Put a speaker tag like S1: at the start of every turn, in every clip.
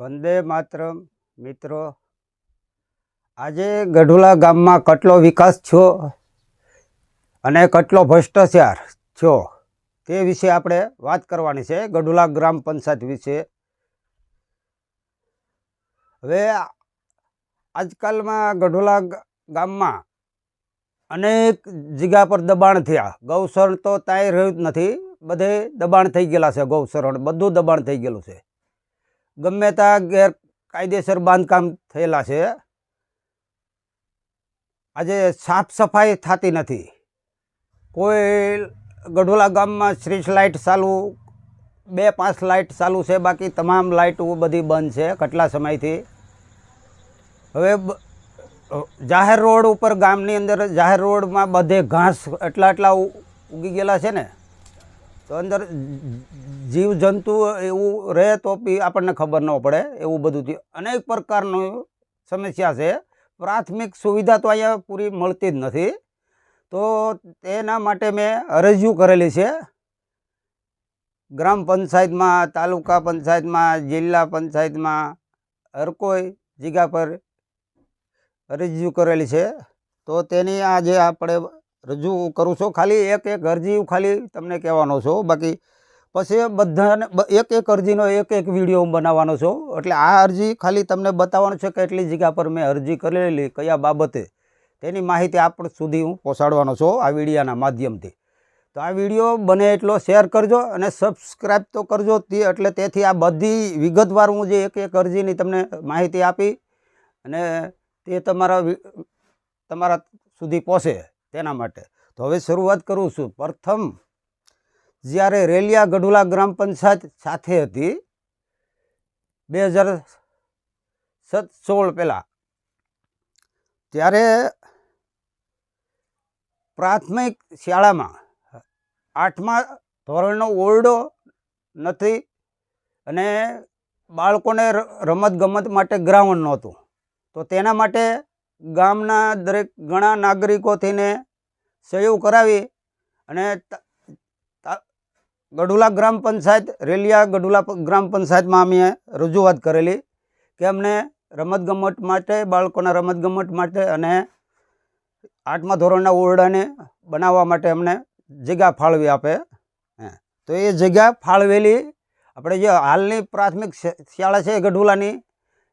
S1: વંદે માતરમ, મિત્રો. આજે ગઢુલા ગામમાં કેટલો વિકાસ થયો અને કેટલો ભ્રષ્ટાચાર થયો તે વિશે આપણે વાત કરવાની છે ગઢુલા ગ્રામ પંચાયત વિશે. હવે આજકાલમાં ગઢુલા ગામમાં અનેક જગ્યા પર દબાણ થયા. ગૌસરણ તો ત્યાં રહ્યું જ નથી. બધે દબાણ થઈ ગયેલા છે ગૌસરણ. બધું દબાણ થઈ ગયેલું છે. ગમે ત્યાં ગેરકાયદેસર બાંધકામ થયેલા છે. આજે સાફ સફાઈ થતી નથી. કોઈ ગઢોલા ગામમાં સ્ટ્રીટ લાઇટ ચાલુ, બે પાંચ લાઇટ ચાલુ છે, બાકી તમામ લાઇટો બધી બંધ છે કેટલા સમયથી. હવે જાહેર રોડ ઉપર ગામની અંદર જાહેર રોડમાં બધે ઘાસ એટલા એટલા ઉગી ગયેલા છે ને. તો અંદર જીવજંતુ એવું રહે તો બી આપણને ખબર ન પડે એવું બધું અનેક પ્રકારનું સમસ્યા છે. પ્રાથમિક સુવિધા તો અહીંયા પૂરી મળતી જ નથી. તો તેના માટે મેં અરજીઓ કરેલી છે. ગ્રામ પંચાયતમાં, તાલુકા પંચાયતમાં, જિલ્લા પંચાયતમાં હર કોઈ જગ્યા પર રજૂ કરેલી છે. તો તેની આજે આપણે રજૂ કરું છું. ખાલી એક એક અરજી ખાલી તમને કહેવાનો છું. બાકી પછી બધાને એક એક અરજીનો એક એક વીડિયો હું બનાવવાનો છું. એટલે આ અરજી ખાલી તમને બતાવવાનું છે કે એટલી જગ્યા પર મેં અરજી કરેલી, કયા બાબતે. તેની માહિતી આપણ સુધી હું પહોંચાડવાનો છું આ વિડીયાના માધ્યમથી. તો આ વીડિયો બને એટલો શેર કરજો અને સબસ્ક્રાઈબ તો કરજો તે, એટલે તેથી આ બધી વિગતવાર હું જે એક એક અરજીની તમને માહિતી આપી અને તે તમારા તમારા સુધી પહોંચે. તેના માટે. તો હવે શરૂઆત કરું છું. પ્રથમ, જ્યારે રેલિયા ગઢુલા ગ્રામ પંચાયત સાથે હતી, બે હજાર સત સોળ પહેલાં, ત્યારે પ્રાથમિક શાળામાં આઠમા ધોરણનો ઓરડો નથી અને બાળકોને રમતગમત માટે ગ્રાઉન્ડ નહોતું. તો તેના માટે ગામના દરેક ઘણા નાગરિકોથીને સહયોગ કરાવી અને ગઢુલા ગ્રામ પંચાયત, રેલિયા ગઢુલા ગ્રામ પંચાયતમાં અમે રજૂઆત કરેલી કે અમને રમતગમત માટે, બાળકોના રમતગમત માટે અને આઠમા ધોરણના ઓરડાને બનાવવા માટે અમને જગ્યા ફાળવી આપે. તો એ જગ્યા ફાળવેલી. આપણે જે હાલની પ્રાથમિક શાળા છે ગઢુલાની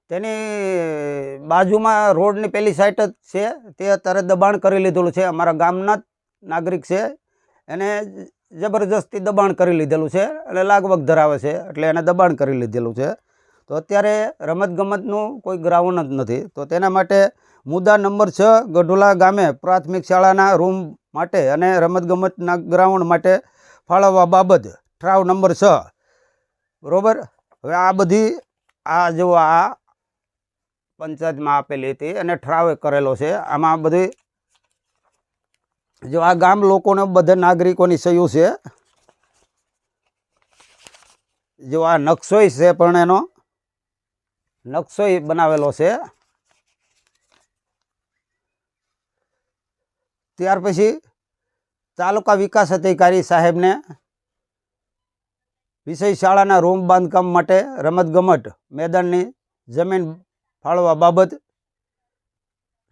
S1: તેની બાજુમાં રોડની પેલી સાઈડ જ છે. તે અત્યારે દબાણ કરી લીધેલું છે. અમારા ગામના નાગરિક છે. એને જબરજસ્તી દબાણ કરી લીધેલું છે એટલે લાગવગ ધરાવે છે. એટલે એને દબાણ કરી લીધેલું છે. તો અત્યારે રમતગમતનું કોઈ ગ્રાઉન્ડ જ નથી. તો તેના માટે મુદ્દા નંબર છ, ગઢોલા ગામે પ્રાથમિક શાળાના રૂમ માટે અને રમતગમતના ગ્રાઉન્ડ માટે ફાળવવા બાબત ઠરાવ નંબર છ. બરોબર? હવે આ બધી, આ જો આ પંચાયતમાં આપેલી હતી અને ઠરાવે કરેલો છે. આમાં બધી જો આ ગામ લોકોને બધા નાગરિકોની સહયું છે. જો આ નકશોય છે પણ એનો નકશોય બનાવેલો છે. ત્યાર પછી તાલુકા વિકાસ અધિકારી સાહેબને વિષય શાળાના રૂમ બાંધકામ માટે રમતગમત મેદાનની જમીન ફાળવા બાબત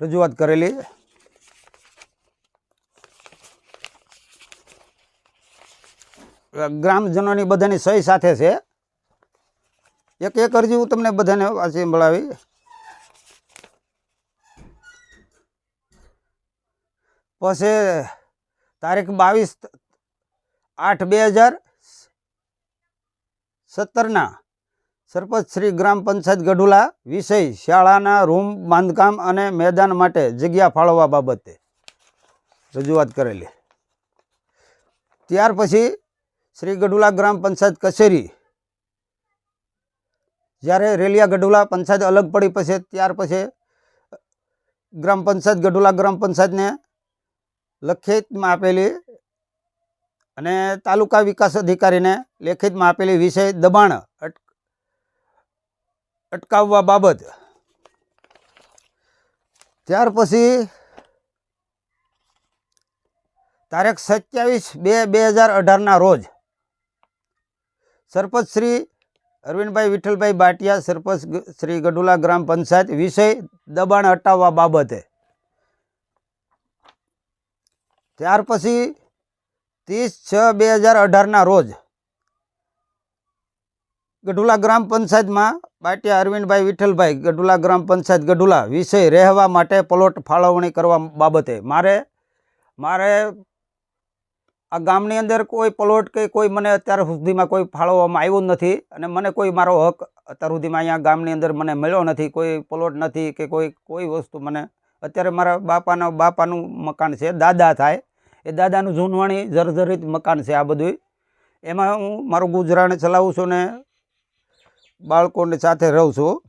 S1: રજૂઆત કરેલી ગ્રામજનોની બધાની સહી સાથે છે. એક એક અરજી હું તમને બધાને વાંચી મળાવી પછી તારીખ બાવીસ આઠ બે હજાર સત્તરના સરપંચ શ્રી ગ્રામ પંચાયત ગઢુલા વિષય શાળાના રૂમ, બાંધકામ અને મેદાન માટે જગ્યા ફાળવવા બાબતે રજૂઆત કરેલી. ત્યાર પછી શ્રી ગઢુલા ગ્રામ પંચાયત કચેરી, જ્યારે રેલિયા ગઢુલા પંચાયત અલગ પડી પછી, ત્યાર પછી ગ્રામ પંચાયત ગઢુલા ગ્રામ પંચાયતને લખિતમાં આપેલી અને તાલુકા વિકાસ અધિકારીને લેખિતમાં આપેલી વિષય દબાણ અટકાવવા બાબત. ત્યાર પછી તારીખ સત્યાવીસ બે બે હજાર અઢારના રોજ સરપંચ શ્રી અરવિંદભાઈ વિઠ્ઠલભાઈ બાટિયા, સરપંચ શ્રી ગઢુલા ગ્રામ પંચાયત વિષય દબાણ હટાવવા બાબતે. ત્યાર પછી ત્રીસ છ બે હજાર અઢારના રોજ ગઢુલા ગ્રામ પંચાયતમાં બાટિયા અરવિંદભાઈ વિઠ્ઠલભાઈ, ગઢુલા ગ્રામ પંચાયત ગઢુલા, વિષય રહેવા માટે પ્લોટ ફાળવણી કરવા બાબતે. મારે મારે આ ગામની અંદર કોઈ પ્લોટ કે કોઈ મને અત્યાર સુધીમાં કોઈ ફાળવવામાં આવ્યો નથી અને મને કોઈ મારો હક અત્યાર સુધીમાં અહીંયા ગામની અંદર મને મળ્યો નથી, કોઈ પ્લોટ નથી કે કોઈ કોઈ વસ્તુ મને. અત્યારે મારા બાપાના, બાપાનું મકાન છે, દાદા થાય. એ દાદાનું જૂનવાણી જર્જરિત મકાન છે આ બધું એમાં હું મારું ગુજરાન ચલાવું છું ને બાળકોની સાથે રહું છું.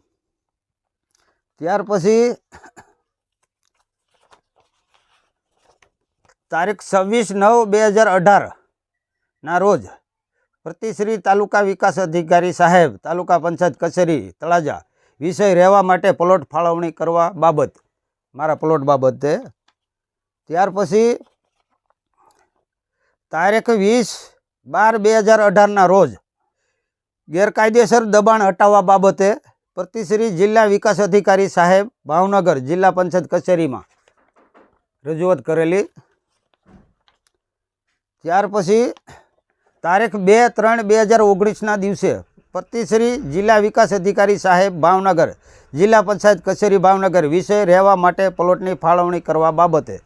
S1: ત્યાર પછી તારીખ છવ્વીસ નવ બે હજાર અઢારના રોજ પ્રતિશ્રી તાલુકા વિકાસ અધિકારી સાહેબ, તાલુકા પંચાયત કચેરી, તળાજા વિષય રહેવા માટે પ્લોટ ફાળવણી કરવા બાબત, મારા પ્લોટ બાબતે. ત્યાર પછી તારીખ વીસ બાર બે હજાર અઢારના રોજ ગેરકાયદેસર દબાણ હટાવવા બાબતે પ્રતિશ્રી જિલ્લા વિકાસ અધિકારી સાહેબ ભાવનગર જિલ્લા પંચાયત કચેરીમાં રજૂઆત કરેલી. ત્યાર પછી તારીખ બે ત્રણ બે હજાર ઓગણીસના દિવસે પ્રતિશ્રી જિલ્લા વિકાસ અધિકારી સાહેબ ભાવનગર જિલ્લા પંચાયત કચેરી ભાવનગર વિષય રહેવા માટે પ્લોટની ફાળવણી કરવા બાબતે.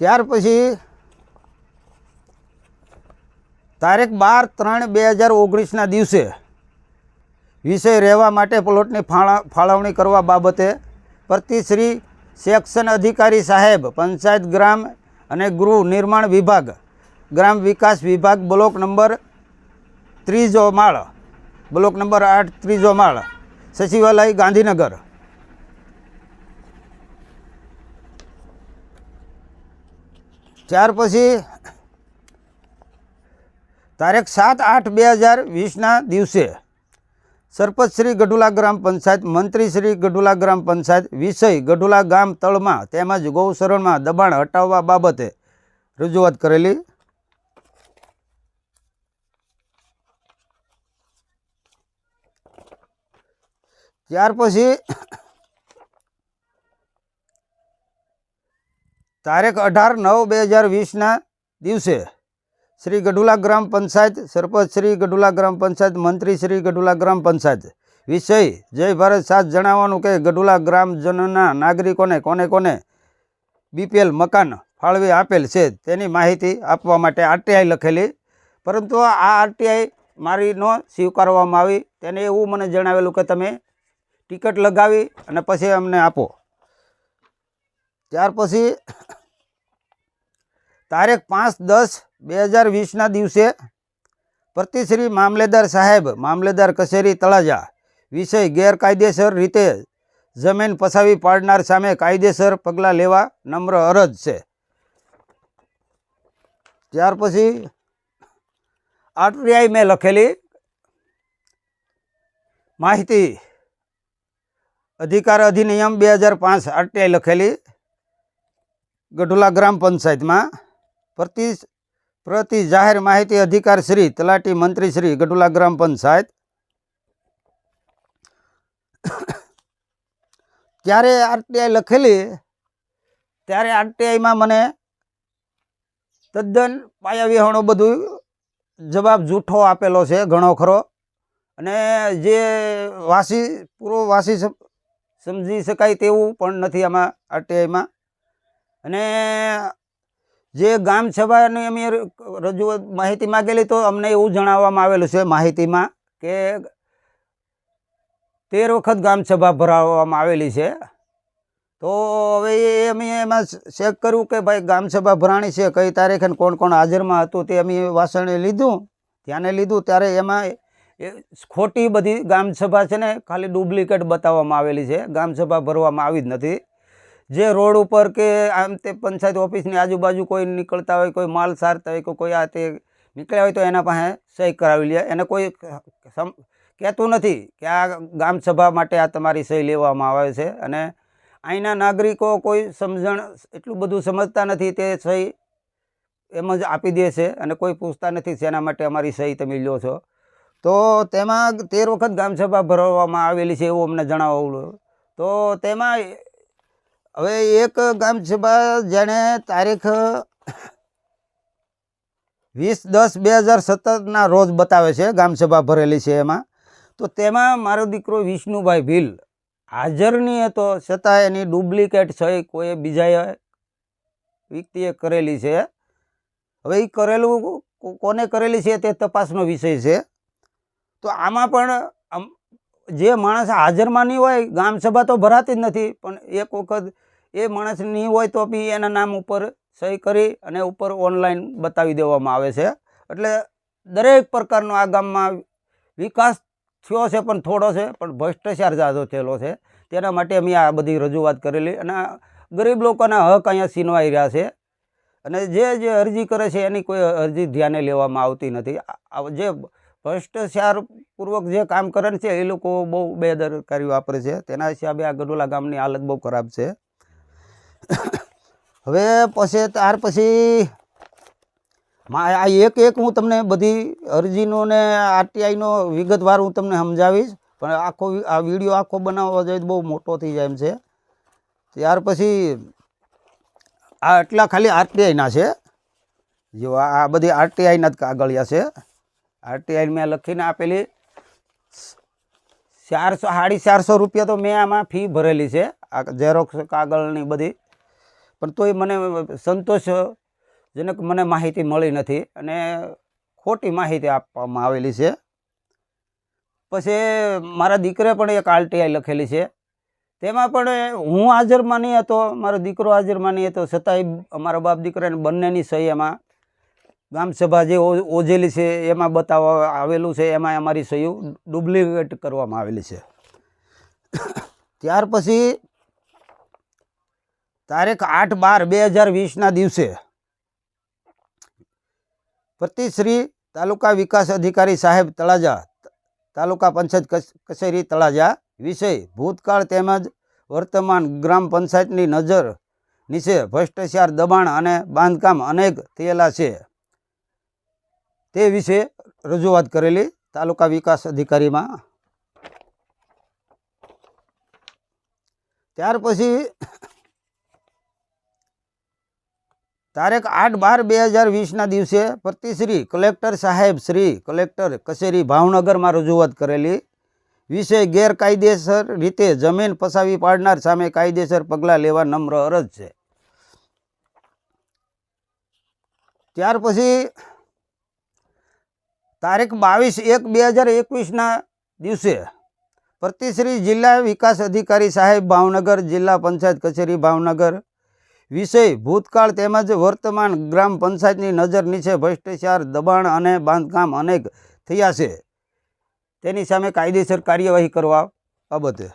S1: ત્યાર પછી તારીખ બાર ત્રણ બે હજાર ઓગણીસના દિવસે વિષય રહેવા માટે પ્લોટની ફાળા ફાળવણી કરવા બાબતે પ્રતિશ્રી સેક્શન અધિકારી સાહેબ, પંચાયત ગ્રામ અને ગૃહ નિર્માણ વિભાગ, ગ્રામ વિકાસ વિભાગ બ્લોક નંબર ત્રીજો માળ બ્લોક નંબર આઠ ત્રીજો માળ સચિવાલય ગાંધીનગર. ત્યાર પછી તારીખ સાત આઠ બે હજાર વીસના દિવસે સરપંચ શ્રી ગઢુલા ગ્રામ પંચાયત, મંત્રી શ્રી ગઢુલા ગ્રામ પંચાયત, વિષય ગઢુલા ગામ તળમાં તેમજ ગૌસરણમાં દબાણ હટાવવા બાબતે રજૂઆત કરેલી. ત્યાર પછી તારીખ અઢાર નવ બે હજાર વીસના દિવસે શ્રી ગઢુલા ગ્રામ પંચાયત, સરપંચ શ્રી ગઢુલા ગ્રામ પંચાયત, મંત્રી શ્રી ગઢુલા ગ્રામ પંચાયત. વિષય, જય ભારત સાથ જણાવવાનું કે ગઢુલા ગ્રામજનોના નાગરિકોને કોને કોને બીપીએલ મકાન ફાળવી આપેલ છે તેની માહિતી આપવા માટે આરટીઆઈ લખેલી. પરંતુ આ આરટીઆઈ મારી ન સ્વીકારવામાં આવી. તેને એવું મને જણાવેલું કે તમે ટિકિટ લગાવી અને પછી અમને આપો. ત્યાર પછી તારીખ પાંચ દસ બે હજાર વીસના દિવસે પ્રતિશ્રી મામલેદાર સાહેબ, મામલેદાર કચેરી તળાજા વિષય ગેરકાયદેસર રીતે જમીન પસાવી પાડનાર સામે કાયદેસર પગલાં લેવા નમ્ર અરજ છે. ત્યાર પછી આરટીઆઈ મેં લખેલી માહિતી અધિકાર અધિનિયમ બે હજાર પાંચ આરટીઆઈ લખેલી ગઢુલા ગ્રામ પંચાયતમાં પ્રતિ પ્રતિ જાહેર માહિતી અધિકાર શ્રી, તલાટી મંત્રી શ્રી ગઢુલા ગ્રામ પંચાયત. ત્યારે આરટીઆઈ લખેલી, ત્યારે આરટીઆઈમાં મને તદ્દન પાયાવિહોણો બધું જવાબ જૂઠો આપેલો છે, ઘણો ખરો. અને જે વાસી પૂરો વાસી સમ- સમજી શકાય તેવું પણ નથી આમાં આરટીઆઈમાં. અને જે ગામ સભાની અમે રજૂઆત, માહિતી માગેલી તો અમને એવું જણાવવામાં આવેલું છે માહિતીમાં કે તેર વખત ગામ સભા ભરાવવામાં આવેલી છે. તો હવે એ અમે એમાં ચેક કર્યું કે ભાઈ ગામ ભરાણી છે, કઈ તારીખે કોણ કોણ હાજરમાં હતું તે અમે વાસણે લીધું. ધ્યાને લીધું ત્યારે એમાં એ ખોટી બધી ગામસભા છે ને ખાલી ડુપ્લિકેટ બતાવવામાં આવેલી છે. ગામસભા ભરવામાં આવી જ નથી. જે રોડ ઉપર કે આમ તે પંચાયત ઓફિસની આજુબાજુ કોઈ નીકળતા હોય, કોઈ માલ સારતા હોય કે કોઈ આ તે નીકળ્યા હોય તો એના પાસે સહી કરાવી લે. એને કોઈ કહેતું નથી કે આ ગામ સભા માટે આ તમારી સહી લેવામાં આવે છે. અને અહીંના નાગરિકો કોઈ સમજણ એટલું બધું સમજતા નથી તે સહી એમ જ આપી દે છે અને કોઈ પૂછતા નથી શેના માટે અમારી સહી તમે લો છો. તો તેમાં તેર વખત ગ્રામસભા ભરવામાં આવેલી છે એવું અમને જણાવવું તો તેમાં હવે એક ગ્રામસભા જેણે તારીખ વીસ દસ બે હજાર સત્તરના રોજ બતાવે છે ગ્રામસભા ભરેલી છે એમાં. તો તેમાં મારો દીકરો વિષ્ણુભાઈ ભીલ હાજરની હતો, છતાં એની ડુપ્લિકેટ સહી કોઈ બીજાએ વ્યક્તિએ કરેલી છે. હવે એ કરેલું કોને કરેલી છે તે તપાસનો વિષય છે. તો આમાં પણ જે માણસ હાજરમાં નહીં હોય ગ્રામસભા તો ભરાતી જ નથી, પણ એક વખત એ માણસ નહીં હોય તો બી એના નામ ઉપર સહી કરી અને ઉપર ઓનલાઈન બતાવી દેવામાં આવે છે. એટલે દરેક પ્રકારનો આ ગામમાં વિકાસ થયો છે, પણ થોડો છે, પણ ભ્રષ્ટાચાર જાજો થયેલો છે. તેના માટે અમે આ બધી રજૂઆત કરેલી અને ગરીબ લોકોના હક અહીંયા છીનવાઈ રહ્યા છે. અને જે જે અરજી કરે છે, એની કોઈ અરજી ધ્યાને લેવામાં આવતી નથી. જે ભ્રષ્ટાચાર પૂર્વક જે કામ કરે છે, એ લોકો બહુ બેદરકારી વાપરે છે. તેના હિસાબે આ ગઢોલા ગામની હાલત બહુ ખરાબ છે. હવે પછી, ત્યાર પછી આ એક એક હું તમને બધી અરજીનો ને આરટીઆઈનો વિગતવાર હું તમને સમજાવીશ. પણ આખો આ વીડિયો આખો બનાવવા જોઈએ બહુ મોટો થઈ જાય એમ છે. ત્યાર પછી, આ એટલા ખાલી આરટીઆઈના છે. જો આ બધી આરટીઆઈના જ કાગળિયા છે. આરટીઆઈ મેં લખીને આપેલી. ચારસો, સાડી ચારસો રૂપિયા તો મેં આમાં ફી ભરેલી છે. આ ઝેરોક્ષ કાગળની બધી. પણ તોય મને સંતોષજનક મને માહિતી મળી નથી અને ખોટી માહિતી આપવામાં આવેલી છે. પછી મારા દીકરે પણ એક આરટીઆઈ લખેલી છે. તેમાં પણ હું હાજરમાં નહીં હતો, મારો દીકરો હાજરમાં નહીં હતો. છતાંય અમારા બાપ દીકરાને બંનેની સહી એમાં ગ્રામસભા જે ઓજેલી છે, એમાં બતાવવા આવેલું છે, એમાં અમારી સહીઓ ડુપ્લિકેટ કરવામાં આવેલી છે. ત્યાર પછી તારીખ આઠ બાર બે હજાર વીસના દિવસે પ્રતિશ્રી તાલુકા વિકાસ અધિકારી સાહેબ તળાજા, તાલુકા પંચાયત કચ- કચેરી તળાજા વિષય ભૂતકાળ તેમજ વર્તમાન ગ્રામ પંચાયતની નજર નીચે ભ્રષ્ટાચાર દબાણ અને બાંધકામ અનેક થયેલા છે. તે વિશે રજૂઆત કરેલી તાલુકા વિકાસ અધિકારીમાં. ત્યાર પછી તારીખ આઠ બાર બે હજાર વીસના દિવસે પ્રતિશ્રી કલેક્ટર સાહેબ શ્રી કલેક્ટર કચેરી ભાવનગરમાં રજૂઆત કરેલી. વિષય ગેરકાયદેસર રીતે જમીન પસાવી પાડનાર સામે કાયદેસર પગલાં લેવા નમ્ર અરજ છે. ત્યાર પછી તારીખ બાવીસ એક બે હજાર એકવીસના દિવસે પ્રતિશ્રી જિલ્લા વિકાસ અધિકારી સાહેબ ભાવનગર જિલ્લા પંચાયત કચેરી ભાવનગર વિષય ભૂતકાળ તેમજ વર્તમાન ગ્રામ પંચાયતની નજર નીચે ભ્રષ્ટાચાર, દબાણ અને બાંધકામ અનેક થયા છે. તેની સામે કાયદેસર કાર્યવાહી કરવા બાબતે.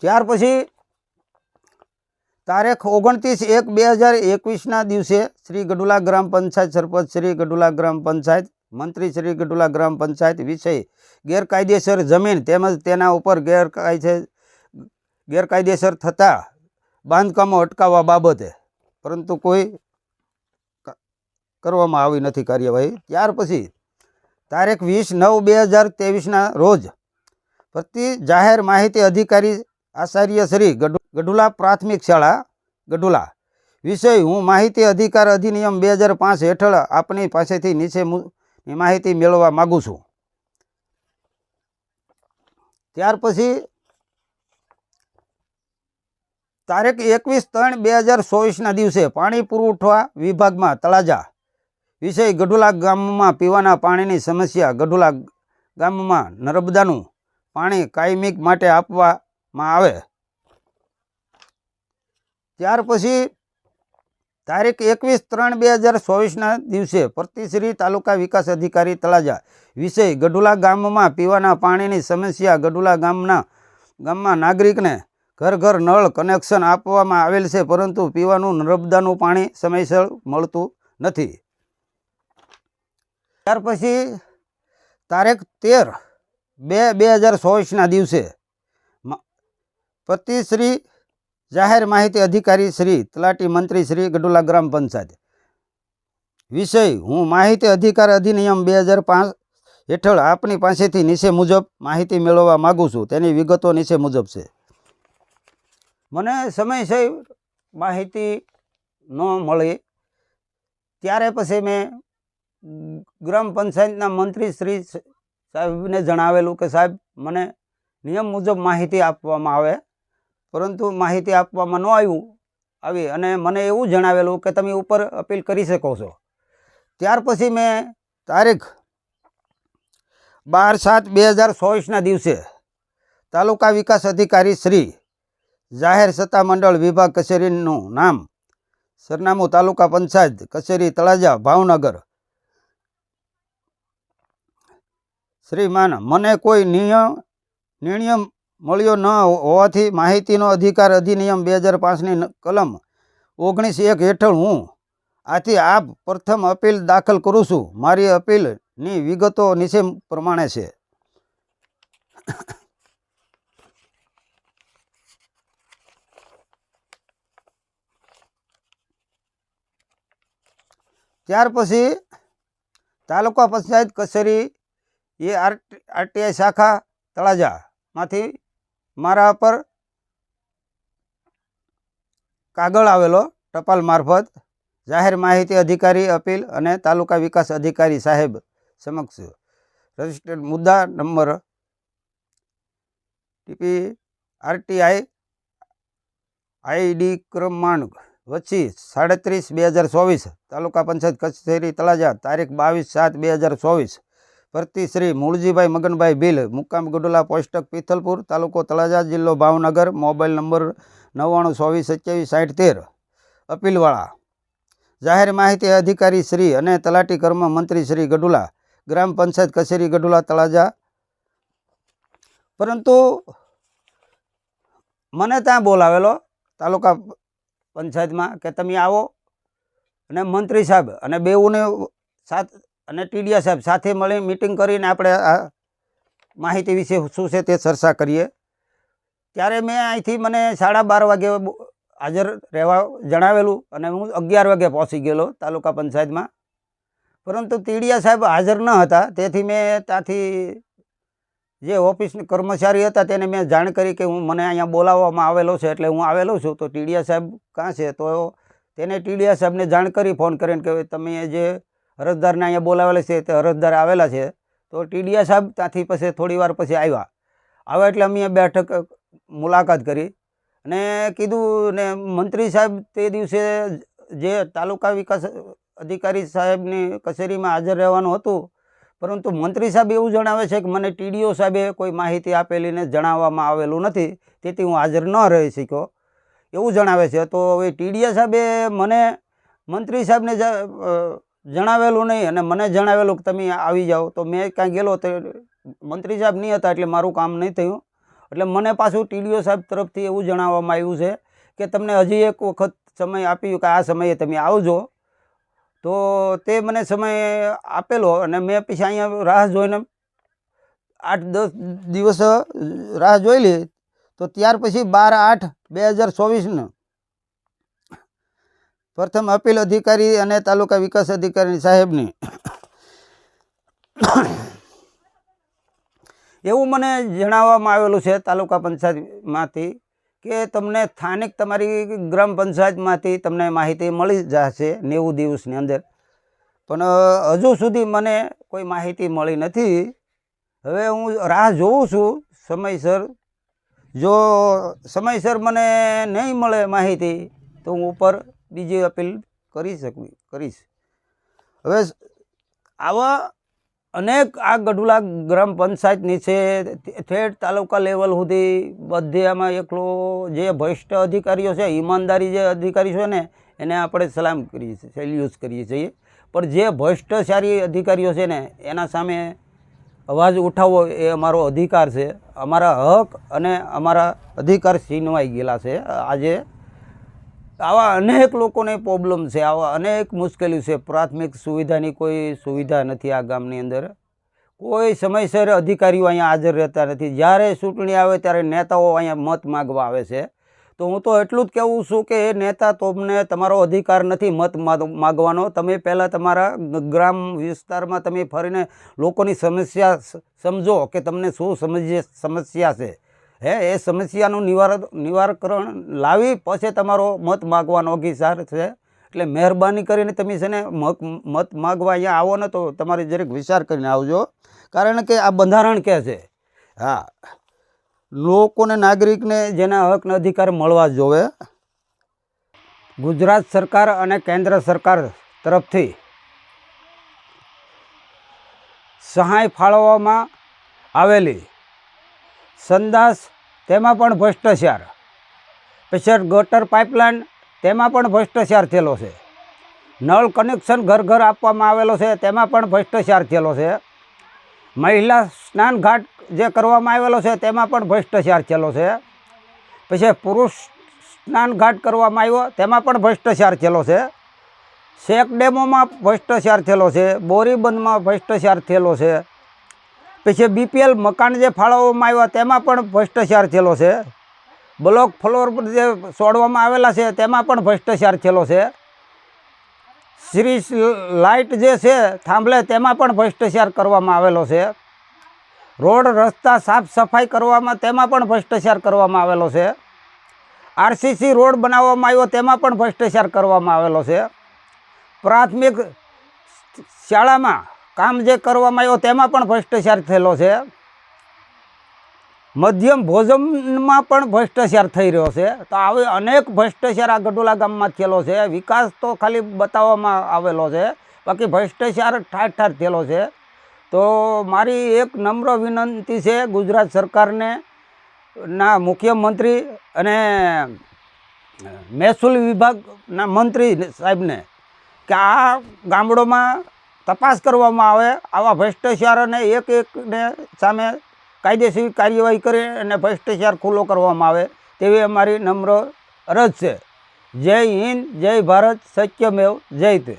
S1: ત્યાર પછી તારીખ ઓગણત્રીસ એક બે હજાર એકવીસના દિવસે શ્રી ગઢુલા ગ્રામ પંચાયત સરપંચ શ્રી ગઢુલા ગ્રામ પંચાયત, મંત્રી શ્રી ગઢુલા ગ્રામ પંચાયત વિષય ગેરકાયદેસર જમીન તેમજ તેના ઉપર ગેરકાયદે, ગેરકાયદેસર થતા બાંધકામો અટકાવવા બાબતે પરંતુ કોઈ કરવામાં આવી નથી કાર્યવાહી. ત્યાર પછી તારીખ વીસ નવ બે હજાર ત્રેવીસના રોજ પ્રતિ જાહેર માહિતી અધિકારી આચાર્ય શ્રી ગઢુ, ગઢુલા પ્રાથમિક શાળા, ગઢુલા. વિષય, હું માહિતી અધિકાર અધિનિયમ બે હજાર પાંચ હેઠળ આપની પાસેથી નીચે માહિતી મેળવવા માગું છું. ત્યાર પછી તારીખ એકવીસ ત્રણ બે હજાર ચોવીસના દિવસે પાણી પુરવઠા વિભાગમાં તળાજા. વિષય, ગઢુલા ગામમાં પીવાના પાણીની સમસ્યા ગઢુલા ગામમાં નર્મદાનું પાણી કાયમિક માટે આપવામાં આવે. ત્યાર પછી તારીખ એકવીસ ત્રણ બે હજાર ચોવીસના દિવસે પ્રતિશ્રી તાલુકા વિકાસ અધિકારી તળાજા વિષય ગઢુલા ગામમાં પીવાના પાણીની સમસ્યા ગઢુલા ગામના ગામમાં નાગરિકને ઘર ઘર નળ કનેક્શન આપવામાં આવેલ છે, પરંતુ પીવાનું નર્મદાનું પાણી સમયસર મળતું નથી. ત્યાર પછી તારીખ તેર બે બે હજાર ચોવીસના દિવસે મ- શ્રી જાહેર માહિતી અધિકારી શ્રી તલાટી મંત્રી શ્રી ગડુલા ગ્રામ પંચાયત. વિષય, હું માહિતી અધિકાર અધિનિયમ બે હજાર પાંચ હેઠળ આપની પાસેથી નીચે મુજબ માહિતી મેળવવા માગું છું. તેની વિગતો નીચે મુજબ છે. મને સમયસર માહિતી ન મળી. ત્યારે પછી મેં ગ્રામ પંચાયતના મંત્રી શ્રી સાહેબને જણાવેલું કે સાહેબ, મને નિયમ મુજબ માહિતી આપવામાં આવે. પરંતુ માહિતી આપવામાં ન આવ્યું આવી અને મને એવું જણાવેલું કે તમે ઉપર અપીલ કરી શકો છો. ત્યાર પછી મેં તારીખ બાર સાત બે હજાર ચોવીસના દિવસે તાલુકા વિકાસ અધિકારી શ્રી જાહેર સત્તામંડળ વિભાગ કચેરીનું નામ સરનામું તાલુકા પંચાયત કચેરી તળાજા ભાવનગર શ્રીમાન. મને કોઈ નિયમ નિર્ણય મળ્યો ન હોવાથી માહિતીનો અધિકાર અધિનિયમ બે હજાર પાંચની કલમ ઓગણીસ એક હેઠળ હું આથી આપ પ્રથમ અપીલ દાખલ કરું છું. મારી અપીલની વિગતો નીચે પ્રમાણે છે. ત્યાર પછી તાલુકા પંચાયત કચેરી એ આર, આરટીઆઈ શાખા તળાજામાંથી મારા પર કાગળ આવેલો ટપાલ મારફત જાહેર માહિતી અધિકારી, અપીલ અને તાલુકા વિકાસ અધિકારી સાહેબ સમક્ષ રજિસ્ટર્ડ મુદ્દા નંબર ટીપી આરટીઆઈ આઈડી ક્રમાંક વચ્ચી સાડત્રીસ બે હજાર ચોવીસ તાલુકા પંચાયત કચેરી તળાજા તારીખ બાવીસ સાત બે હજાર ચોવીસ ભરતી શ્રી મૂળજીભાઈ મગનભાઈ ભીલ, મુકામ ગડોલા પોસ્ટક પિથલપુર તાલુકો તળાજા જિલ્લો ભાવનગર, મોબાઈલ નંબર નવ્વાણું ચોવીસ સત્યાવીસ સાઠ તેર. અપીલવાળા. જાહેર માહિતી અધિકારી શ્રી અને તલાટી કર્મ મંત્રી શ્રી ગડુલા ગ્રામ પંચાયત કચેરી ગડુલા તળાજા. પરંતુ મને ત્યાં બોલાવેલો તાલુકા પંચાયતમાં કે તમે આવો અને મંત્રી સાહેબ અને બેઉને સાથ અને ટીડીયા સાહેબ સાથે મળી મિટિંગ કરીને આપણે આ માહિતી વિશે શું છે તે ચર્ચા કરીએ. ત્યારે મેં અહીંથી મને સાડા બાર વાગે હાજર રહેવા જણાવેલું અને હું અગિયાર વાગે પહોંચી ગયેલો તાલુકા પંચાયતમાં. પરંતુ તીડિયા સાહેબ હાજર ન હતા, તેથી મેં ત્યાંથી જે ઓફિસના કર્મચારી હતા તેને મેં જાણ કરી કે હું મને અહીંયા બોલાવવામાં આવેલો છે એટલે હું આવેલો છું. તો ટીડીયા સાહેબ કાં છે? તો તેને ટીડીયા સાહેબને જાણ કરી, ફોન કરીને કે તમે જે અરજદારને અહીંયા બોલાવેલા છે, તે અરજદાર આવેલા છે. તો ટીડીયા સાહેબ ત્યાંથી પછી થોડી વાર પછી આવ્યા. આવ્યા એટલે અમે બેઠક મુલાકાત કરી અને કીધું ને મંત્રી સાહેબ તે દિવસે જે તાલુકા વિકાસ અધિકારી સાહેબની કચેરીમાં હાજર રહેવાનું હતું, પરંતુ મંત્રી સાહેબ એવું જણાવે છે કે મને ટીડીઓ સાહેબે કોઈ માહિતી આપેલીને જણાવવામાં આવેલું નથી, તેથી હું હાજર ન રહી શક્યો. એવું જણાવે છે. તો હવે ટીડીયા સાહેબે મને, મંત્રી સાહેબને જણાવેલું નહીં અને મને જણાવેલું કે તમે આવી જાઓ. તો મેં ક્યાં ગયેલો તો મંત્રી સાહેબ નહીં હતા એટલે મારું કામ નહીં થયું. એટલે મને પાછું ટીડીઓ સાહેબ તરફથી એવું જણાવવામાં આવ્યું છે કે તમને હજી એક વખત સમય આપ્યું કે આ સમયે તમે આવજો. તો તે મને સમય આપેલો અને મેં પછી અહીંયા રાહ જોઈને આઠ દસ દિવસ રાહ જોઈ લી તો ત્યાર પછી બાર આઠ બે હજાર ચોવીસનું પ્રથમ અપીલ અધિકારી અને તાલુકા વિકાસ અધિકારી સાહેબની. એવું મને જણાવવામાં આવેલું છે તાલુકા પંચાયતમાંથી કે તમને સ્થાનિક તમારી ગ્રામ પંચાયતમાંથી તમને માહિતી મળી જશે નેવું દિવસની અંદર. પણ હજુ સુધી મને કોઈ માહિતી મળી નથી. હવે હું રાહ જોઉં છું સમયસર. જો સમયસર મને નહીં મળે માહિતી, તો હું ઉપર બીજી અપીલ કરી શકું કરીશ. હવે આવા અનેક આ ગઢુલા ગ્રામ પંચાયતની છે ઠેઠ તાલુકા લેવલ સુધી બધે આમાં એકલો જે ભ્રષ્ટ અધિકારીઓ છે, ઈમાનદારી જે અધિકારી છે ને, એને આપણે સલામ કરીએ છીએ સેલ્યુઝ કરીએ છીએ. પણ જે ભ્રષ્ટાચારી અધિકારીઓ છે ને, એના સામે અવાજ ઉઠાવવો એ અમારો અધિકાર છે. અમારા હક અને અમારા અધિકાર છીનવાઈ ગયેલા છે. આજે આવા અનેક લોકોને પ્રોબ્લેમ છે, આવા અનેક મુશ્કેલીઓ છે. પ્રાથમિક સુવિધાની કોઈ સુવિધા નથી આ ગામની અંદર. કોઈ સમયસર અધિકારીઓ અહીંયા હાજર રહેતા નથી. જ્યારે ચૂંટણી આવે ત્યારે નેતાઓ અહીંયા મત માગવા આવે છે. તો હું તો એટલું જ કહેવું છું કે એ નેતા તમને તમારો અધિકાર નથી મત માગ- માગવાનો. તમે પહેલાં તમારા ગ્રામ વિસ્તારમાં તમે ફરીને લોકોની સમસ્યા સમજો કે તમને શું સમસ્યા સમસ્યા છે. હે, એ સમસ્યાનું નિવાર નિવારણ લાવી પછી તમારો મત માગવાનો અધિકાર છે. એટલે મહેરબાની કરીને તમે છે ને મત માગવા અહીંયા આવો ને તો તમારે જરીક વિચાર કરીને આવજો. કારણ કે આ બંધારણ કહે છે. હા. લોકોને, નાગરિકને જેના હકને અધિકાર મળવા જોવે. ગુજરાત સરકાર અને કેન્દ્ર સરકાર તરફથી સહાય ફાળવવામાં આવેલી સંદાસ તેમાં પણ ભ્રષ્ટાચાર. પછી ગટર પાઇપલાઇન, તેમાં પણ ભ્રષ્ટાચાર થયેલો છે. નળ કનેક્શન ઘર ઘર આપવામાં આવેલો છે, તેમાં પણ ભ્રષ્ટાચાર થયેલો છે. મહિલા સ્નાનઘાટ જે કરવામાં આવેલો છે, તેમાં પણ ભ્રષ્ટાચાર થયેલો છે. પછી પુરુષ સ્નાનઘાટ કરવામાં આવ્યો, તેમાં પણ ભ્રષ્ટાચાર થયેલો છે. શેક ડેમોમાં ભ્રષ્ટાચાર થયેલો છે, બોરીબંધમાં ભ્રષ્ટાચાર થયેલો છે. પછી બીપીએલ મકાન જે ફાળવવામાં આવ્યા તેમાં પણ ભ્રષ્ટાચાર થયેલો છે. બ્લોક ફ્લોર પર જે છોડવામાં આવેલા છે તેમાં પણ ભ્રષ્ટાચાર થયેલો છે. શ્રી લાઇટ જે છે થાંભલે તેમાં પણ ભ્રષ્ટાચાર કરવામાં આવેલો છે. રોડ, રસ્તા સાફ સફાઈ કરવામાં તેમાં પણ ભ્રષ્ટાચાર કરવામાં આવેલો છે. આરસીસી રોડ બનાવવામાં આવ્યો તેમાં પણ ભ્રષ્ટાચાર કરવામાં આવેલો છે. પ્રાથમિક શાળામાં કામ જે કરવામાં આવ્યો તેમાં પણ ભ્રષ્ટાચાર થયેલો છે. મધ્યમ ભોજનમાં પણ ભ્રષ્ટાચાર થઈ રહ્યો છે. તો આવી અનેક ભ્રષ્ટાચાર આ ગઢોલા ગામમાં થયેલો છે. વિકાસ તો ખાલી બતાવવામાં આવેલો છે. બાકી ભ્રષ્ટાચાર ઠાર ઠાર થયેલો છે. તો મારી એક નમ્ર વિનંતી છે ગુજરાત સરકારને, ના મુખ્યમંત્રી અને મહેસૂલ વિભાગના મંત્રી સાહેબને, કે આ ગામડોમાં તપાસ કરવામાં આવે, આવા ભ્રષ્ટાચારોને એક એકને સામે કાયદેસર કાર્યવાહી કરી અને ભ્રષ્ટાચાર ખુલ્લો કરવામાં આવે, તેવી અમારી નમ્ર અરજ છે. જય હિન્દ, જય ભારત, સત્યમેવ જયતે